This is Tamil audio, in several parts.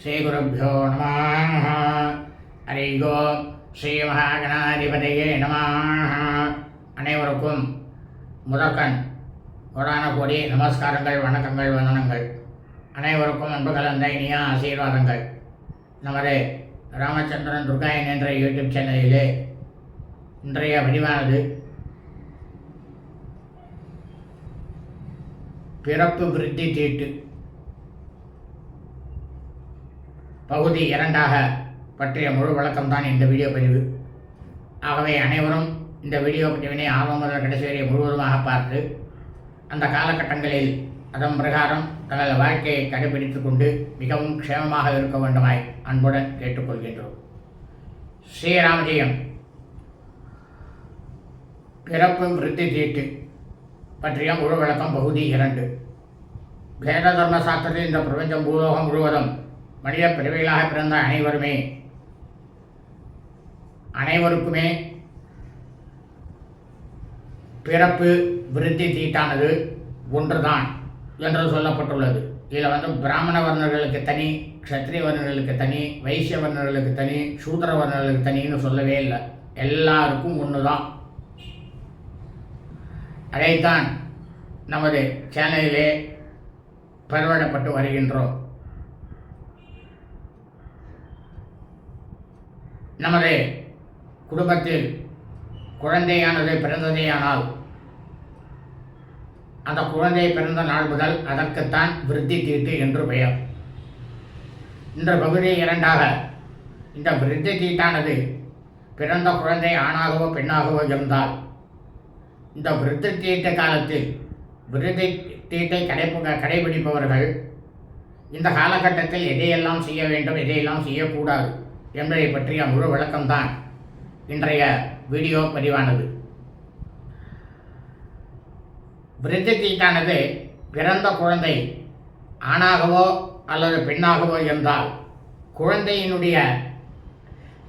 ஸ்ரீகுருப்போ நம ஹரி ஓம் ஸ்ரீ மகாகணாதிபதியே நம அனைவருக்கும் முதற்கண் கோடான கோடி நமஸ்காரங்கள் வணக்கங்கள் வந்தனங்கள். அனைவருக்கும் அன்பு கலந்த இனிய ஆசீர்வாதங்கள். நமது ராமச்சந்திரன் துர்காயன் என்ற யூடியூப் சேனலிலே இன்றைய வடிவானது பிறப்பு விருத்தி தீட்டு. பகுதி இரண்டாக பற்றிய முழு விளக்கம்தான் இந்த வீடியோ பதிவு. ஆகவே அனைவரும் இந்த வீடியோ பதிவினை ஆர்வம் முதல் கடைசி வரை முழுவதுமாக பார்த்து அந்த காலகட்டங்களில் அதன் பிரகாரம் தங்கள் வாழ்க்கையை கடைபிடித்து கொண்டு மிகவும் க்ஷேமமாக இருக்க வேண்டுமாய் அன்புடன் கேட்டுக்கொள்கின்றோம். ஸ்ரீராமஜெயம். பிறப்பு விருத்தி தீட்டு பற்றிய முழு விளக்கம் பகுதி இரண்டு. வேத தர்ம சாஸ்திரத்தில் இந்த பிரபஞ்சம் பூலோகம் முழுவதும் மனித பிறவிகளாக பிறந்த அனைவருமே அனைவருக்குமே பிறப்பு விருத்தி தீட்டானது ஒன்றுதான் என்று சொல்லப்பட்டுள்ளது. இதில் வந்து பிராமண வர்ணர்களுக்கு தனி க்ஷத்ரிய வர்ணர்களுக்கு தனி வைசிய வர்ணர்களுக்கு தனி சூத்திர வர்ணர்களுக்கு தனின்னு சொல்லவே இல்லை. எல்லாருக்கும் ஒன்று தான் அதைத்தான் நமது சேனலிலே பரவடப்பட்டு வருகின்றோம். நமது குடும்பத்தில் குழந்தையானது பிறந்ததேயானால் அந்த குழந்தை பிறந்த நாள் முதல் அதற்குத்தான் விருத்தி தீட்டு என்று பெயர். இந்த பகுதி இரண்டாக இந்த விருத்தி தீட்டானது பிறந்த குழந்தை ஆணாகவோ பெண்ணாகவோ இருந்தால் இந்த விருத்தி தீட்டு காலத்தில் விருத்தி தீட்டை கடைப்பு கடைபிடிப்பவர்கள் இந்த காலகட்டத்தில் எதையெல்லாம் செய்ய வேண்டும் எதையெல்லாம் செய்யக்கூடாது என்பதை பற்றிய முழு விளக்கம்தான் இன்றைய வீடியோ பதிவானது. விருத்தி தீட்டானது பிறந்த குழந்தை ஆணாகவோ அல்லது பெண்ணாகவோ இருந்தால் குழந்தையினுடைய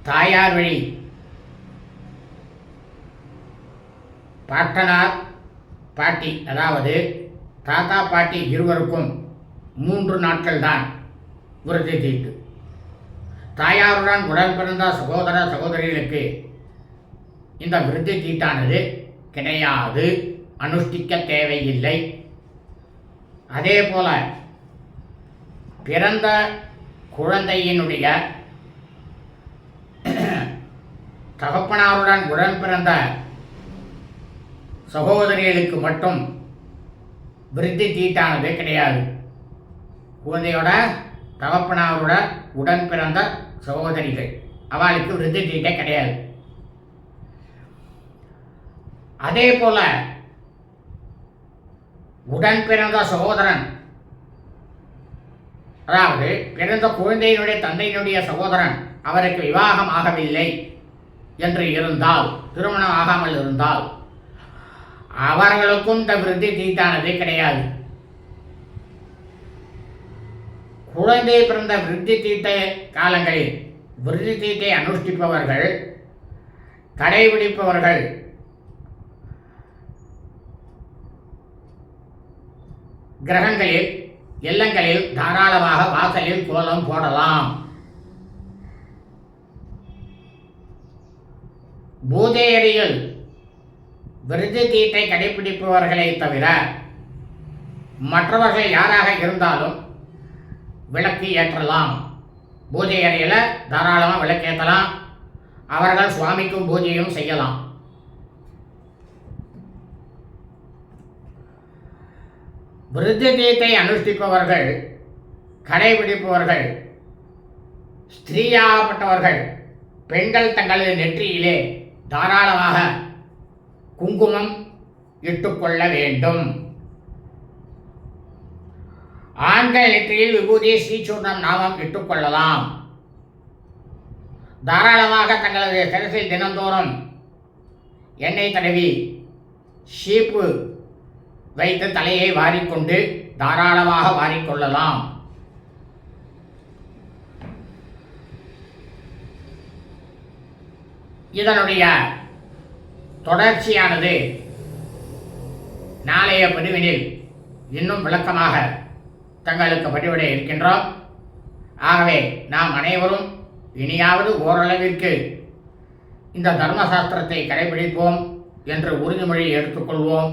தாயார் வழி பாட்டனார் பாட்டி அதாவது தாத்தா பாட்டி இருவருக்கும் மூன்று நாட்கள் தான் விருத்தி தீட்டு தாயாருடன் உடன் பிறந்த சகோதர சகோதரிகளுக்கு இந்த விருத்தி தீட்டானது கிடையாது அனுஷ்டிக்க தேவையில்லை. அதே போல பிறந்த குழந்தையினுடைய தகப்பனாருடன் உடன் பிறந்த சகோதரிகளுக்கு மட்டும் விருத்தி தீட்டானது கிடையாது. குழந்தையோட தகப்பனாரோட உடன் பிறந்த சகோதரிகள். அவளுக்கு விருத்தி தீட்டே கிடையாது. அதே போல உடன் பிறந்த சகோதரன் அதாவது பிறந்த குழந்தையினுடைய தந்தையினுடைய சகோதரன் அவருக்கு விவாகம் ஆகவில்லை என்று இருந்தால் திருமணம் ஆகாமல் இருந்தால் அவர்களுக்கும் இந்த விருத்தி தீட்டானது கிடையாது. குழந்தை பிறந்த விருத்தி தீட்டை காலங்களில் விருத்தி தீட்டை அனுஷ்டிப்பவர்கள் கடைபிடிப்பவர்கள். கிரகங்களில் இல்லங்களில் தாராளமாக வாசலில் கோலம் போடலாம். பூதேரியில் விருது தீட்டை கடைபிடிப்பவர்களை தவிர மற்றவர்கள் யாராக இருந்தாலும் விளக்கு ஏற்றலாம். பூஜை அறையில் தாராளமாக விளக்கேற்றலாம் அவர்கள் சுவாமிக்கும் பூஜையும் செய்யலாம். விருத்தி அனுஷ்டிப்பவர்கள் கடைபிடிப்பவர்கள் ஸ்திரீயாகப்பட்டவர்கள் பெண்கள் தங்களது நெற்றியிலே தாராளமாக குங்குமம் இட்டுக்கொள்ள வேண்டும். ஆண்கள் நெற்றியில் விபூதி ஸ்ரீசூர்ணம் நாமம் இட்டுக்கொள்ளலாம் தாராளமாக தங்களது சிரசில் தினந்தோறும் எண்ணெய் தடவி ஷீப்பு வைத்து தலையை வாரிக்கொண்டு தாராளமாக வாரிக்கொள்ளலாம் இதனுடைய தொடர்ச்சியானது நாளைய பதிவினில் இன்னும் விளக்கமாக தங்களுக்கு பதிவிட இருக்கின்றோம். ஆகவே நாம் அனைவரும் இனியாவது ஓரளவிற்கு இந்த தர்மசாஸ்திரத்தை கடைபிடிப்போம் என்று உறுதிமொழி எடுத்துக்கொள்வோம்.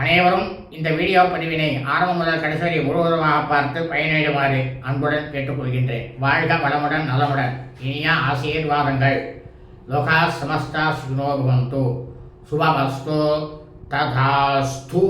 அனைவரும் இந்த வீடியோ பதிவினை ஆரம்பம் முதல் கடைசி வரை முழுவதுமாக பார்த்து பயனிடுமாறு அன்புடன் கேட்டுக்கொள்கின்றேன். வாழ்க வளமுடன் நலமுடன். இனிய ஆசீர்வாதங்கள் லோகா சமஸ்தா சுனோபவந்தோ சுபமஸ்தோ. ததாஸ்தூ.